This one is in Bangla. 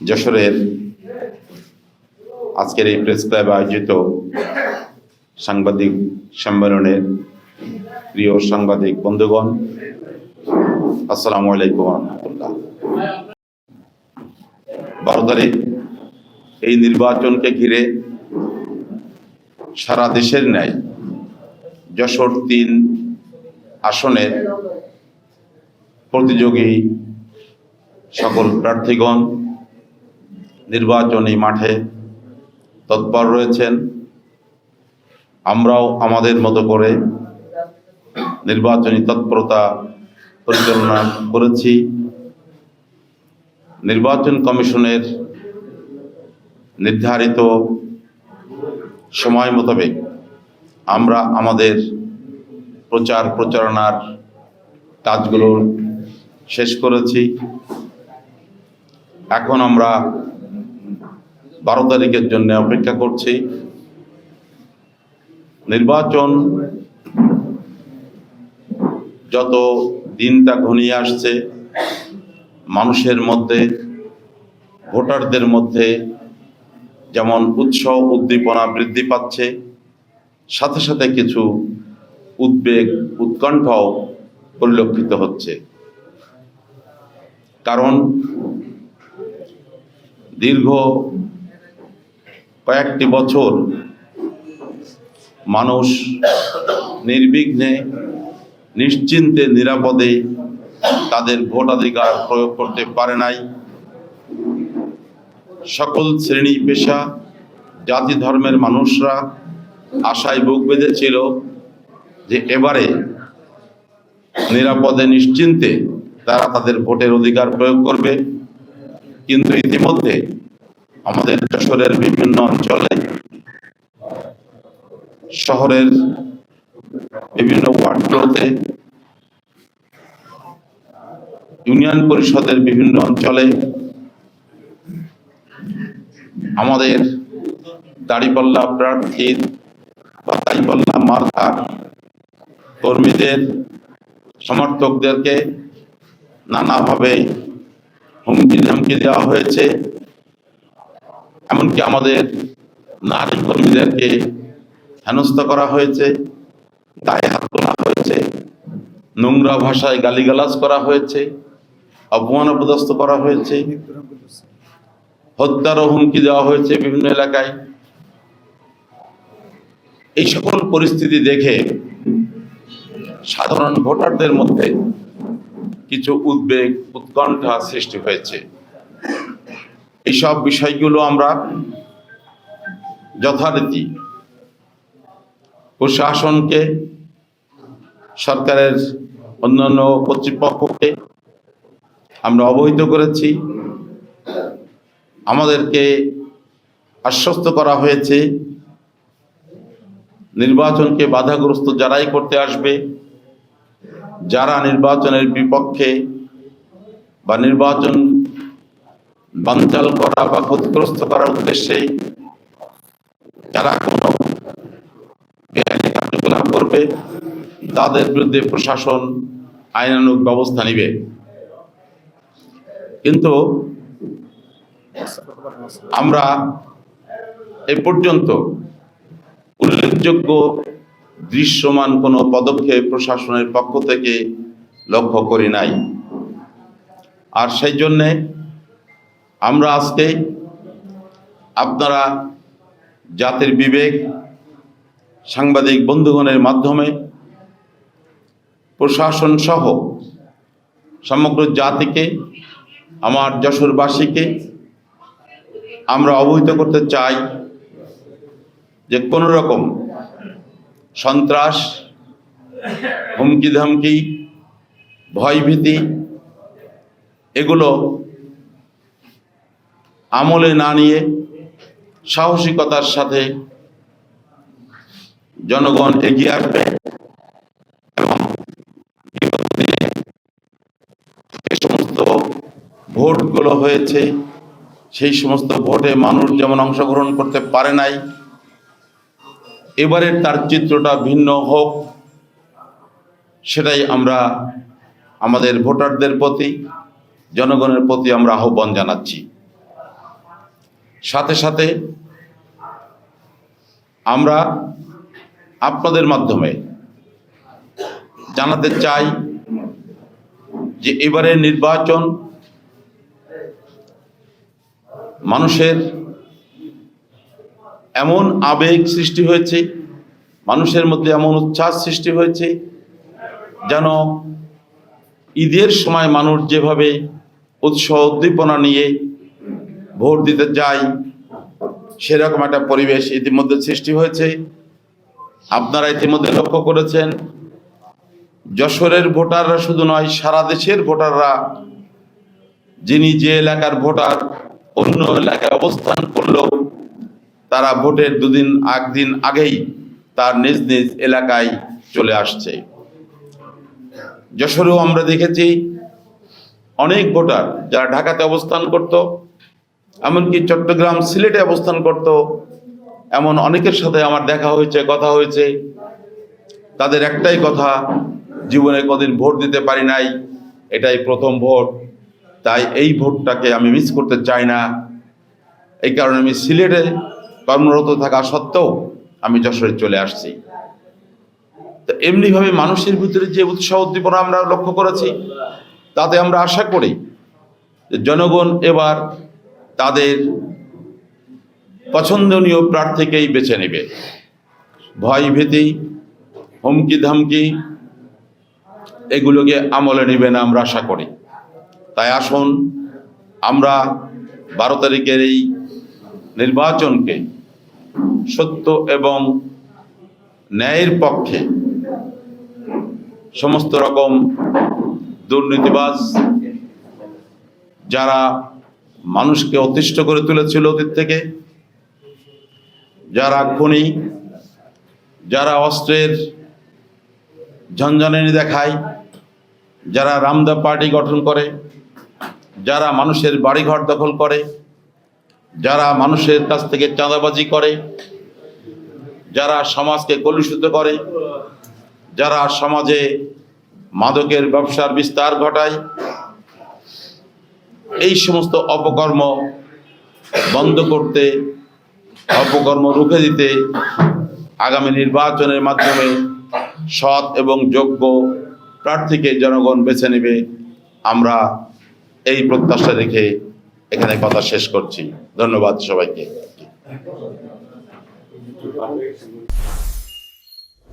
যশোরের আজকের এই প্রেস ক্লাবে আয়োজিত সাংবাদিক সম্মেলনের প্রিয় সাংবাদিক বন্ধুগণ, আসসালামু আলাইকুম রহমতুল্লাহ। বারো তারিখ এই নির্বাচনকে ঘিরে সারা দেশের ন্যায় যশোর তিন আসনের প্রতিযোগী সকল প্রার্থীগণ নির্বাচনী মাঠে তৎপর রয়েছেন। আমরাও আমাদের মতো করে নির্বাচনী তৎপরতা পরিচালনা করেছি। নির্বাচন কমিশনের নির্ধারিত সময় মোতাবেক আমরা আমাদের প্রচার প্রচারণার কাজগুলো শেষ করেছি। এখন আমরা বারো তারিখের জন্য অপেক্ষা করছি। নির্বাচন যত দিনটা ঘনিয়ে আসছে, মানুষের মধ্যে, ভোটারদের মধ্যে যেমন উৎসাহ, উদ্দীপনা বৃদ্ধি পাচ্ছে, সাথে সাথে কিছু উদ্বেগ, উৎকণ্ঠাও পরিলক্ষিত হচ্ছে। কারণ দীর্ঘ কয়েকটি বছর মানুষ নির্বিঘ্নে, নিশ্চিন্তে, নিরাপদে তাদের ভোটাধিকার প্রয়োগ করতে পারে নাই। সকল শ্রেণি পেশা, জাতি ধর্মের মানুষরা আশায় বুক বেঁধেছিল যে এবারে নিরাপদে, নিশ্চিন্তে তারা তাদের ভোটের অধিকার প্রয়োগ করবে। কিন্তু ইতিমধ্যে আমাদের যশোরের বিভিন্ন অঞ্চলে, শহরের বিভিন্ন ওয়ার্ডগুলোতে, ইউনিয়ন পরিষদের বিভিন্ন অঞ্চলে আমাদের দাড়িপাল্লা প্রার্থীর বা দাড়িপাল্লা মার্কার কর্মীদের, সমর্থকদেরকে নানাভাবে হুমকি ধামকি দেওয়া হয়েছে। এমনকি আমাদের নারী কর্মীদেরকে হেনস্থা করা হয়েছে গায়ে হাত তোলা হয়েছে, নোংরা ভাষায় গালিগালাজ করা হয়েছে, অপমান করা হয়েছে হত্যারও হুমকি দেওয়া হয়েছে বিভিন্ন এলাকায়। এই সকল পরিস্থিতি দেখে সাধারণ ভোটারদের মধ্যে কিছু উদ্বেগ, উৎকণ্ঠা সৃষ্টি হয়েছে। এইসব বিষয়গুলো আমরা যথারীতি প্রশাসনকে, সরকারের অন্যান্য কর্তৃপক্ষকে আমরা অবহিত করেছি। আমাদেরকে আশ্বস্ত করা হয়েছে, নির্বাচনকে বাধাগ্রস্ত যারাই করতে আসবে, যারা নির্বাচনের বিপক্ষে বা নির্বাচন বানচাল করা বা ক্ষতিগ্রস্ত করার উদ্দেশ্যে যারা কোনো কার্যকলাপ করবে, তাদের বিরুদ্ধে প্রশাসন আইনানুগ ব্যবস্থা নিবে। কিন্তু আমরা এ পর্যন্ত উল্লেখযোগ্য দৃশ্যমান কোনো পদক্ষেপ প্রশাসনের পক্ষ থেকে লক্ষ্য করি নাই। আর সেই জন্যে আমরা আজকে আপনারা জাতির বিবেক, সাংবাদিক বন্ধুগণের মাধ্যমে প্রশাসন সহ সমগ্র জাতিকে, আমার যশোরবাসীকে আমরা অবহিত করতে চাই যে কোনো রকম সন্ত্রাস হুমকি ধমকি ভয়ভীতি, এগুলো আমলে না নিয়ে সাহসিকতার সাথে জনগণ এগিয়ে আসবে বিগত সমস্ত ভোটগুলো হয়েছে, সেই সমস্ত ভোটে মানুষ যেমন অংশগ্রহণ করতে পারে নাই, এবারের তার চিত্রটা ভিন্ন হোক, সেটাই আমরা আমাদের ভোটারদের প্রতি, জনগণের প্রতি আমরা আহ্বান জানাচ্ছি। সাথে সাথে আমরা আপনাদের মাধ্যমে জানাতে চাই যে এবারের নির্বাচন মানুষের এমন আবেগ সৃষ্টি হয়েছে, মানুষের মধ্যে এমন উচ্ছ্বাস সৃষ্টি হয়েছে, যেন ঈদের সময় মানুষ যেভাবে উৎসাহ উদ্দীপনা নিয়ে ভোট দিতে যায় সেরকম একটা পরিবেশ ইতিমধ্যে সৃষ্টি হয়েছে। আপনারা ইতিমধ্যে লক্ষ্য করেছেন, যশোরের ভোটাররা শুধু নয়, সারা দেশের ভোটাররা, যিনি যে এলাকার ভোটার, অন্য এলাকায় অবস্থান করলেও তারা ভোটের দুদিন আগ দিন আগেই তার নিজ নিজ এলাকায় চলে আসছে। যশোরেও আমরা দেখেছি, অনেক ভোটার যারা ঢাকাতে অবস্থান করত এমনকি চট্টগ্রাম সিলেটে অবস্থান করত। এমন অনেকের সাথে আমার দেখা হয়েছে, কথা হয়েছে। তাদের একটাই কথা, জীবনে কদিন ভোট দিতে পারি নাই, এটাই প্রথম ভোট। তাই এই ভোটটাকে আমি মিস করতে চাই না। এই কারণে আমি সিলেটে কর্মরত থাকা সত্ত্বেও আমি যশোরে চলে আসছি। তো এমনিভাবে মানুষের ভিতরে যে উৎসাহ উদ্দীপনা আমরা লক্ষ্য করেছি, তাতে আমরা আশা করি জনগণ এবার তাদের পছন্দনীয় প্রার্থীকেই বেছে নেবে। ভয় ভীতি, হুমকি ধামকি, এগুলোকে আমলে নেবে না আমরা আশা করি। তাই আসুন, আমরা বারো তারিখের এই নির্বাচনকে সত্য এবং ন্যায়ের পক্ষে সমস্ত রকম দুর্নীতিবাজ যারা মানুষকে অতিষ্ঠ করে তুলেছিল অতীত থেকে। যারা খুনি, যারা অস্ত্রের ঝঞ্ঝানি দেখায়, যারা রামদা পার্টি গঠন করে, যারা মানুষের বাড়িঘর দখল করে, যারা মানুষের কাছ থেকে চাঁদাবাজি করে, যারা সমাজকে কলুষিত করে, যারা সমাজে মাদকের ব্যবসার বিস্তার ঘটায় এই সমস্ত অপকর্ম বন্ধ করতে, অপকর্ম রুখে দিতে আগামী নির্বাচনের মাধ্যমে সৎ এবং যোগ্য প্রার্থীকে জনগণ বেছে নেবে। আমরা এই প্রত্যাশা রেখে এখানে কথা শেষ করছি। ধন্যবাদ সবাইকে।